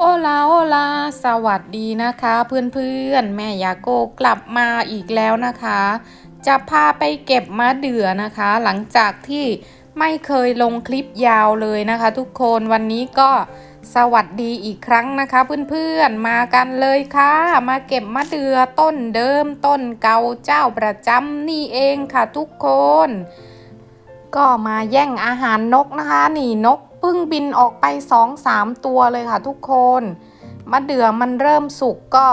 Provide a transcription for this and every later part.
โอลาโอลา สวัสดีนะคะ เพื่อนๆ แม่ยาโกกลับมาอีกแล้วนะคะ จะพาไปเก็บมะเดื่อนะคะ หลังจากที่ไม่เคยลงคลิปยาวเลยนะคะ ทุกคนวันนี้ก็สวัสดีอีกครั้งนะคะ เพื่อนๆ มากันเลยค่ะ มาเก็บมะเดื่อต้นเดิมต้นเก่าเจ้าประจำนี่เองค่ะทุกคน ก็มาแย่งอาหารนกนะคะ นี่นก เพิ่งบินออกไปสองสามตัวเลยค่ะทุกคน มะเดื่อมันเริ่มสุกก็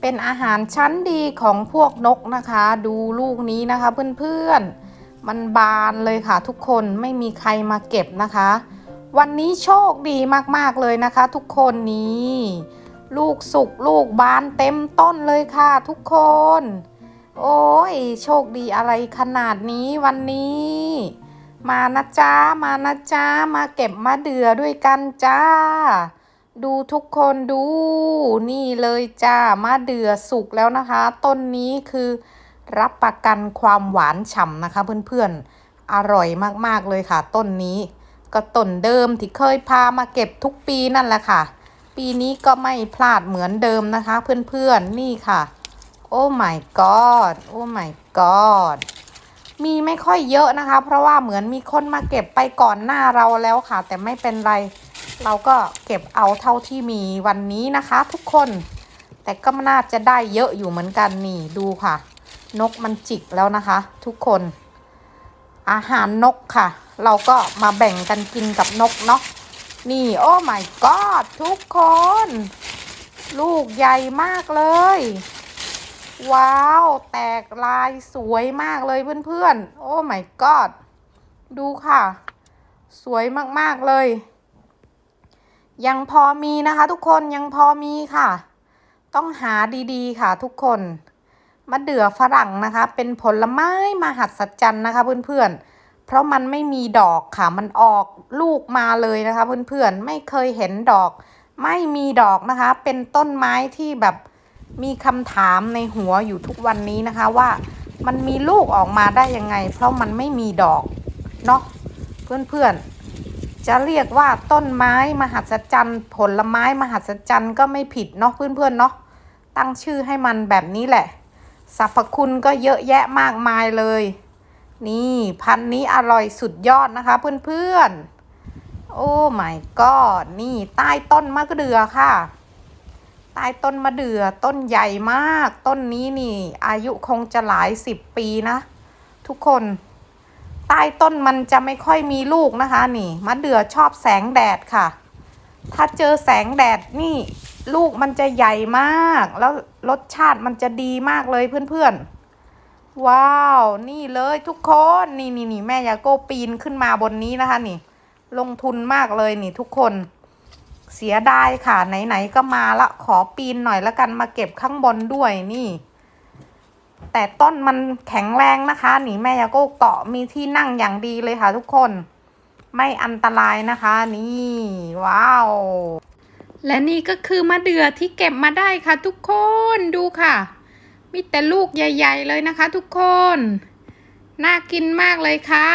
เป็นอาหารชั้นดีของพวกนกนะคะ ดูลูกนี้นะคะเพื่อนๆ มันบานเลยค่ะทุกคนไม่มีใครมาเก็บนะคะ วันนี้โชคดีมากๆเลยนะคะ ทุกคนนี้ ลูกสุกลูกบานเต็มต้นเลยค่ะทุกคน โอ้ยโชคดีอะไรขนาดนี้วันนี้ มานะจ้ามานะจ้ามาเก็บมะเดือด้วยกันจ้า ดูทุกคนดู นี่เลยจ้ามะเดือสุกแล้วนะคะ ต้นนี้คือรับประกันความหวานฉ่ำนะคะ เพื่อนๆ อร่อยมากๆเลยค่ะ ต้นนี้ ก็ต้นเดิมที่เคยพามาเก็บทุกปีนั่นแหละค่ะ ปีนี้ก็ไม่พลาดเหมือนเดิมนะคะ เพื่อนๆ นี่ค่ะ โอ้ my god โอ้ my god มีไม่ค่อยเยอะนะคะ เพราะว่าเหมือนมีคนมาเก็บไปก่อนหน้าเราแล้วค่ะ แต่ไม่เป็นไร เราก็เก็บเอาเท่าที่มีวันนี้นะคะ ทุกคน แต่ก็น่าจะได้เยอะอยู่เหมือนกันนี่ดูค่ะ นกมันจิกแล้วนะคะ ทุกคน อาหารนกค่ะ เราก็มาแบ่งกันกินกับนกเนาะนี่โอ้ my god ทุกคน ลูกใหญ่มากเลย ว้าว แตกลายสวยมากเลยเพื่อนๆ โอ้ my god ดูค่ะ สวยมากๆเลย ยังพอมีนะคะทุกคนยังพอมีค่ะ ต้องหาดีๆค่ะทุกคน มะเดื่อฝรั่งนะคะ เป็นผลไม้มหัศจรรย์นะคะเพื่อนๆ เพราะมันไม่มีดอกค่ะ มันออกลูกมาเลยนะคะเพื่อนๆ ไม่เคยเห็นดอก ไม่มีดอกนะคะ เป็นต้นไม้ที่แบบ มีคำถามในหัวอยู่ทุกวันนี้นะคะว่ามันมีลูกออกมาได้ยังไง เพราะมันไม่มีดอกเนาะเพื่อนๆ จะเรียกว่าต้นไม้มหัศจรรย์ ผลไม้มหัศจรรย์ก็ไม่ผิดเนาะเพื่อนๆเนาะตั้งชื่อให้มันแบบนี้แหละสรรพคุณก็เยอะแยะมากมายเลย นี่พันนี้อร่อยสุดยอดนะคะเพื่อนๆ โอ้ my god นี่ใต้ต้นมะเดื่อค่ะ ใต้ต้นมะเดื่อต้นใหญ่มาก ต้นนี้นี่ อายุคงจะหลายสิบปีนะ ทุกคน ใต้ต้นมันจะไม่ค่อยมีลูกนะคะ นี่มะเดื่อชอบแสงแดดค่ะ ถ้าเจอแสงแดดนี่ ลูกมันจะใหญ่มาก แล้วรสชาติมันจะดีมากเลยเพื่อนๆ ว้าว นี่เลยทุกคนนี่นี่นี่แม่ยาโก้ปีนขึ้นมาบนนี้นะคะ นี่ ลงทุนมากเลยนี่ทุกคน เสียดายค่ะ ไหนๆก็มาละขอปีนหน่อยแล้วกันมาเก็บข้างบนด้วยนี่ แต่ต้นมันแข็งแรงนะคะนี่แม่ยาโก้เกาะมีที่นั่งอย่างดีเลยค่ะทุกคน ไม่อันตรายนะคะ นี่ ว้าว และนี่ก็คือมะเดื่อที่เก็บมาได้ค่ะ ทุกคนดูค่ะ มีแต่ลูกใหญ่ ๆ เลยนะคะ ทุกคน น่ากินมากเลยค่ะ